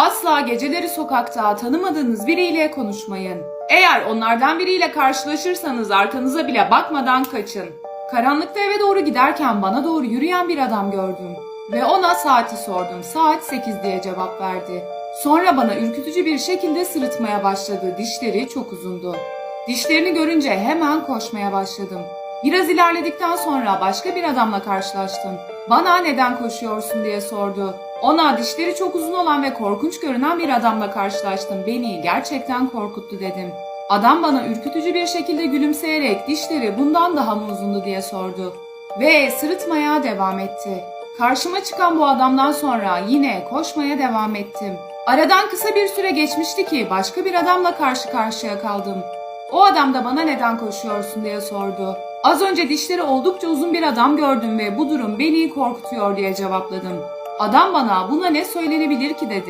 Asla geceleri sokakta tanımadığınız biriyle konuşmayın. Eğer onlardan biriyle karşılaşırsanız arkanıza bile bakmadan kaçın. Karanlıkta eve doğru giderken bana doğru yürüyen bir adam gördüm. Ve ona saati sordum. Saat 8 diye cevap verdi. Sonra bana ürkütücü bir şekilde sırıtmaya başladı. Dişleri çok uzundu. Dişlerini görünce hemen koşmaya başladım. Biraz ilerledikten sonra başka bir adamla karşılaştım. Bana neden koşuyorsun diye sordu. Ona dişleri çok uzun olan ve korkunç görünen bir adamla karşılaştım. Beni gerçekten korkuttu dedim. Adam bana ürkütücü bir şekilde gülümseyerek dişleri bundan daha mı uzundu diye sordu. Ve sırıtmaya devam etti. Karşıma çıkan bu adamdan sonra yine koşmaya devam ettim. Aradan kısa bir süre geçmişti ki başka bir adamla karşı karşıya kaldım. O adam da bana neden koşuyorsun diye sordu. Az önce dişleri oldukça uzun bir adam gördüm ve bu durum beni korkutuyor diye cevapladım. Adam bana buna ne söylenebilir ki dedi.